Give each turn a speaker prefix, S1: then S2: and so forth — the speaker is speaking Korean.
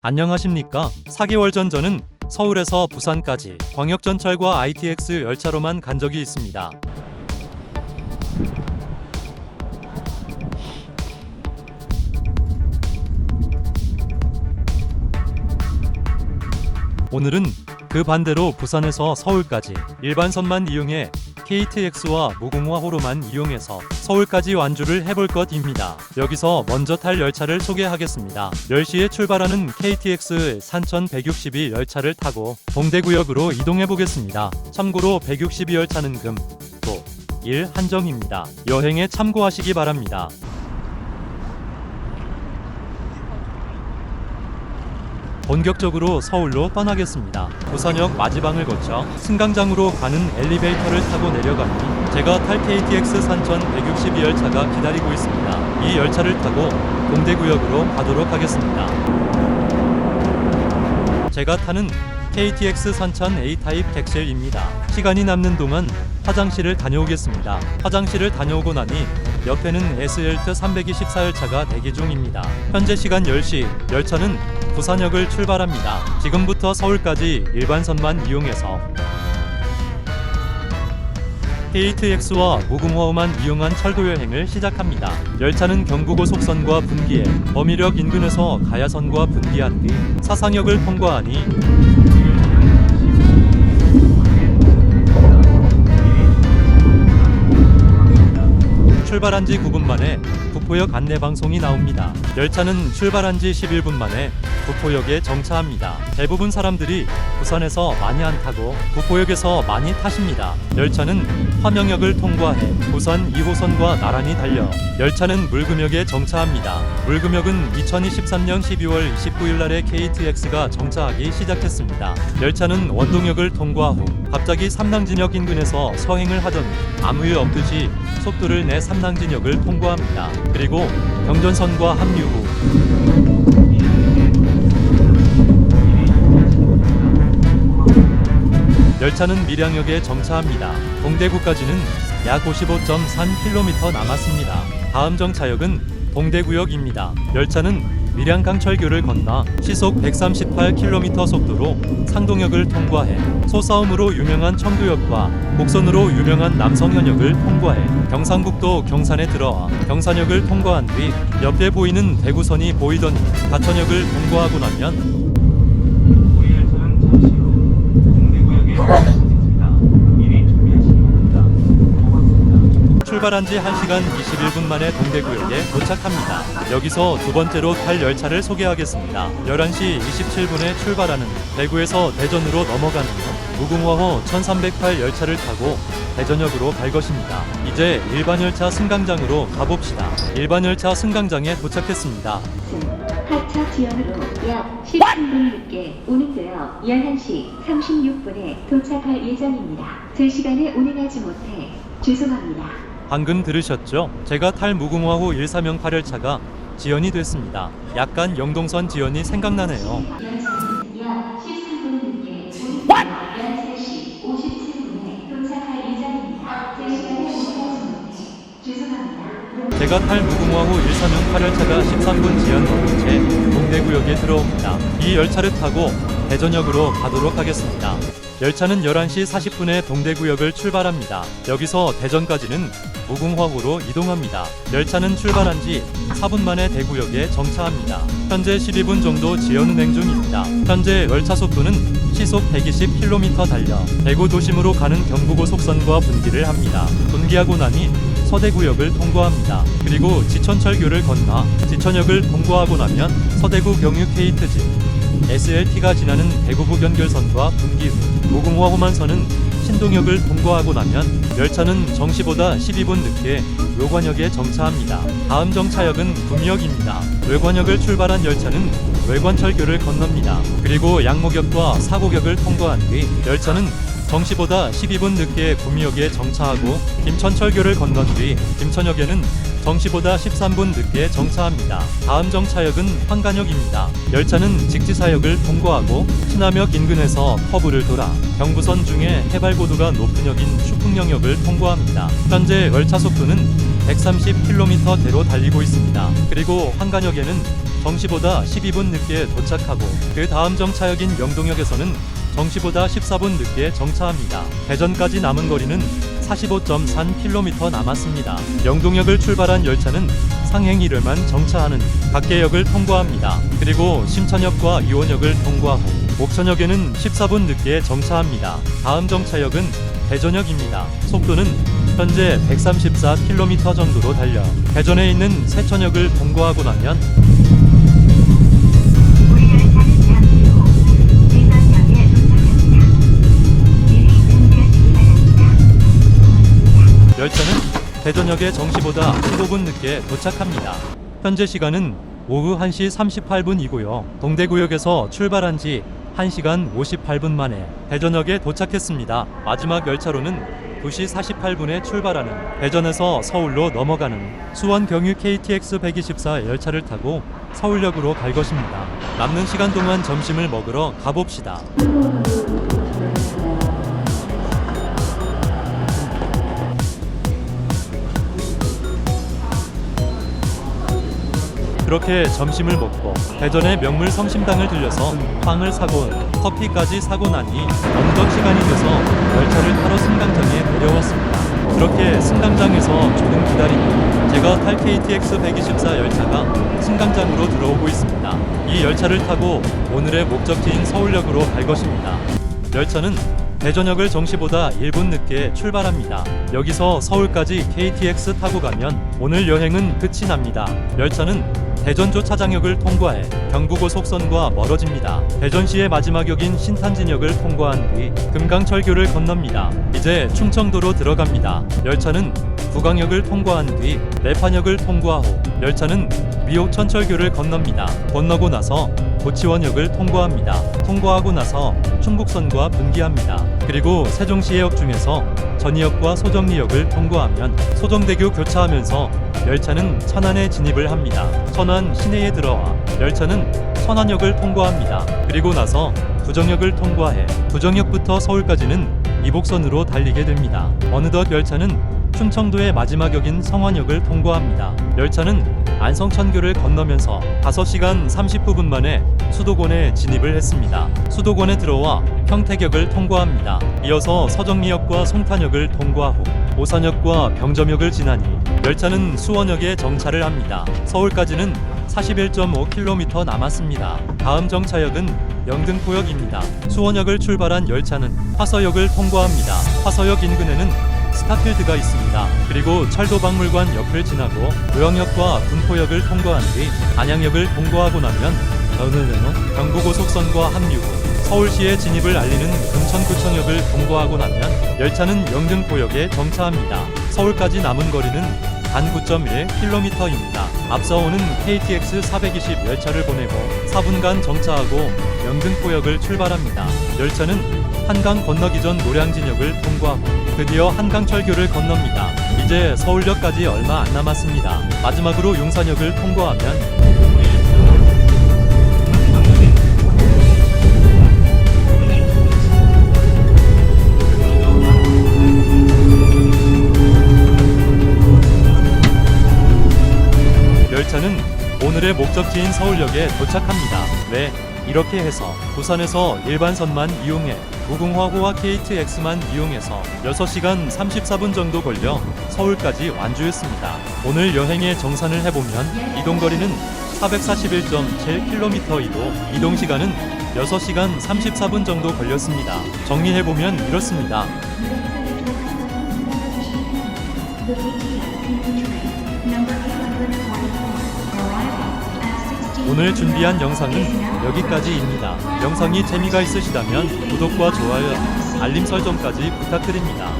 S1: 안녕하십니까? 4개월 전 저는 서울에서 부산까지 광역전철과 ITX 열차로만 간 적이 있습니다. 오늘은 그 반대로 부산에서 서울까지 일반선만 이용해 KTX와 무궁화 호로만 이용해서 서울까지 완주를 해볼 것입니다. 여기서 먼저 탈 열차를 소개하겠습니다. 10시에 출발하는 KTX 산천 162 열차를 타고 동대구역으로 이동해 보겠습니다. 참고로 162 열차는 금, 도, 일 한정입니다. 여행에 참고하시기 바랍니다. 본격적으로 서울로 떠나겠습니다. 부산역 마지방을 거쳐 승강장으로 가는 엘리베이터를 타고 내려가니 제가 탈 KTX 산천 162 열차가 기다리고 있습니다. 이 열차를 타고 동대구역으로 가도록 하겠습니다. 제가 타는 KTX 산천 A타입 객실입니다. 시간이 남는 동안 화장실을 다녀오겠습니다. 화장실을 다녀오고 나니 옆에는 SLT 324열차가 대기 중입니다. 현재 시간 10시, 열차는 부산역을 출발합니다. 지금부터 서울까지 일반선만 이용해서 KTX와 무궁화호만 이용한 철도 여행을 시작합니다. 열차는 경부고속선과 분기해 범위력 인근에서 가야선과 분기한 뒤 사상역을 통과하니 출발한 지 9분 만에 구포역 안내 방송이 나옵니다. 열차는 출발한 지 11분 만에 구포역에 정차합니다. 대부분 사람들이 부산에서 많이 안 타고 구포역에서 많이 타십니다. 열차는 화명역을 통과해 부산 2호선과 나란히 달려 열차는 물금역에 정차합니다. 물금역은 2023년 12월 29일 날에 KTX가 정차하기 시작했습니다. 열차는 원동역을 통과 후 갑자기 삼당진역 인근에서 서행을 하더니 아무 일 없듯이 속도를 내 삼당진역을 통과합니다. 그리고 경전선과 합류 후 열차는 밀양역에 정차합니다. 동대구까지는 약 55.3km 남았습니다. 다음 정차역은 동대구역입니다. 열차는 밀양강철교를 건너 시속 138km 속도로 상동역을 통과해 소싸움으로 유명한 청두역과 곡선으로 유명한 남성현역을 통과해 경상북도 경산에 들어와 경산역을 통과한 뒤 옆에 보이는 대구선이 보이더니 가천역을 통과하고 나면
S2: 우리 열차는 잠시 후 동대구역에
S1: 출발한 지 1시간 21분 만에 동대구역에 도착합니다. 여기서 두 번째로 탈 열차를 소개하겠습니다. 11시 27분에 출발하는 대구에서 대전으로 넘어가는 무궁화호 1308 열차를 타고 대전역으로 갈 것입니다. 이제 일반 열차 승강장으로 가봅시다. 일반 열차 승강장에 도착했습니다.
S3: 하차 지연으로 약 10분 늦게 오는데요. 11시 36분에 도착할 예정입니다. 제 시간에 운행하지 못해 죄송합니다.
S1: 방금 들으셨죠? 제가 탈 무궁화호 138 열차가 지연이 됐습니다. 약간 영동선 지연이 생각나네요.
S3: 열차는 약 13분 늦게 오는데요. 13시 57분에 도착할 예정입니다. 제 시간에 운행하지 못해 죄송합니다.
S1: 제가 탈 무궁화호 138 열차가 13분 지연 넘은 채 동대구역에 들어옵니다. 이 열차를 타고 대전역으로 가도록 하겠습니다. 열차는 11시 40분에 동대구역을 출발합니다. 여기서 대전까지는 무궁화호로 이동합니다. 열차는 출발한 지 4분 만에 대구역에 정차합니다. 현재 12분 정도 지연 운행 중입니다. 현재 열차 속도는 시속 120km 달려 대구 도심으로 가는 경부고속선과 분기를 합니다. 분기하고 나니 서대구역을 통과합니다. 그리고 지천철교를 건너 지천역을 통과하고 나면 서대구 경유 케이트진 SLT가 지나는 대구부 연결선과 분기 후 무궁화호만선은 신동역을 통과하고 나면 열차는 정시보다 12분 늦게 외관역에 정차합니다. 다음 정차역은 구미역입니다. 외관역을 출발한 열차는 외관철교를 건넙니다. 그리고 양목역과 사고역을 통과한 뒤 열차는 정시보다 12분 늦게 구미역에 정차하고 김천철교를 건넌 뒤 김천역에는 정시보다 13분 늦게 정차합니다. 다음 정차역은 황간역입니다. 열차는 직지사역을 통과하고 신암역 인근에서 커브를 돌아 경부선 중에 해발고도가 높은 역인 추풍령역을 통과합니다. 현재 열차 속도는 130km대로 달리고 있습니다. 그리고 한간역에는 정시보다 12분 늦게 도착하고 그 다음 정차역인 영동역에서는 정시보다 14분 늦게 정차합니다. 대전까지 남은 거리는 45.3km 남았습니다. 영동역을 출발한 열차는 상행이를만 정차하는 각계 역을 통과합니다. 그리고 심천역과 이원역을 통과 후 옥천역에는 14분 늦게 정차합니다. 다음 정차역은 대전역입니다. 속도는 현재 134km 정도로 달려 대전에 있는 세천역을 통과하고 나면
S3: 열차는 대전역에
S1: 정시보다 15분 늦게 도착합니다. 현재 시간은 오후 1시 38분이고요. 동대구역에서 출발한 지 1시간 58분 만에 대전역에 도착했습니다. 마지막 열차로는 2시 48분에 출발하는 대전에서 서울로 넘어가는 수원 경유 KTX 124 열차를 타고 서울역으로 갈 것입니다. 남는 시간 동안 점심을 먹으러 가봅시다. 그렇게 점심을 먹고 대전의 명물 성심당을 들려서 빵을 사고 커피까지 사고 나니 어느덧 시간이 돼서 열차를 타러 승강장에 내려왔습니다. 그렇게 승강장에서 조금 기다리고 제가 탈 KTX 124 열차가 승강장으로 들어오고 있습니다. 이 열차를 타고 오늘의 목적지인 서울역으로 갈 것입니다. 열차는 대전역을 정시보다 1분 늦게 출발합니다. 여기서 서울까지 KTX 타고 가면 오늘 여행은 끝이 납니다. 열차는 대전조 차장역을 통과해 경부고속선과 멀어집니다. 대전시의 마지막 역인 신탄진역을 통과한 뒤 금강철교를 건넙니다. 이제 충청도로 들어갑니다. 열차는 구강역을 통과한 뒤 내판역을 통과 후 열차는 위옥천철교를 건넙니다. 건너고 나서 고치원역을 통과합니다. 통과하고 나서 충북선과 분기합니다. 그리고 세종시해역 중에서 전이역과 소정리역을 통과하면 소정대교 교차하면서 열차는 천안에 진입을 합니다. 천안 시내에 들어와 열차는 천안역을 통과합니다. 그리고 나서 부정역을 통과해 부정역부터 서울까지는 이복선으로 달리게 됩니다. 어느덧 열차는 충청도의 마지막 역인 성안역을 통과합니다. 열차는 안성천교를 건너면서 5시간 30분 만에 수도권에 진입을 했습니다. 수도권에 들어와 평택역을 통과합니다. 이어서 서정리역과 송탄역을 통과 후 오산역과 병점역을 지나니 열차는 수원역에 정차를 합니다. 서울까지는 41.5km 남았습니다. 다음 정차역은 영등포역입니다. 수원역을 출발한 열차는 화서역을 통과합니다. 화서역 인근에는 스타필드가 있습니다. 그리고 철도박물관 옆을 지나고 노영역과 군포역을 통과한 뒤 안양역을 통과하고 나면 어느는 경부고속선과 합류 후 서울시의 진입을 알리는 금천구청역을 통과하고 나면 열차는 영등포역에 정차합니다. 서울까지 남은 거리는 단 9.1km입니다. 앞서 오는 KTX 420 열차를 보내고 4분간 정차하고 영등포역을 출발합니다. 열차는 한강 건너기 전 노량진역을 통과하고 드디어 한강철교를 건넙니다. 이제 서울역까지 얼마 안 남았습니다. 마지막으로 용산역을 통과하면 목적지인 서울역에 도착합니다. 네, 이렇게 해서 부산에서 일반선만 이용해 무궁화호와 KTX만 이용해서 6시간 34분 정도 걸려 서울까지 완주했습니다. 오늘 여행의 정산을 해보면 이동거리는 441.7km이고 이동시간은 6시간 34분 정도 걸렸습니다. 정리해보면 이렇습니다. 오늘 준비한 영상은 여기까지입니다. 영상이 재미가 있으시다면 구독과 좋아요, 알림 설정까지 부탁드립니다.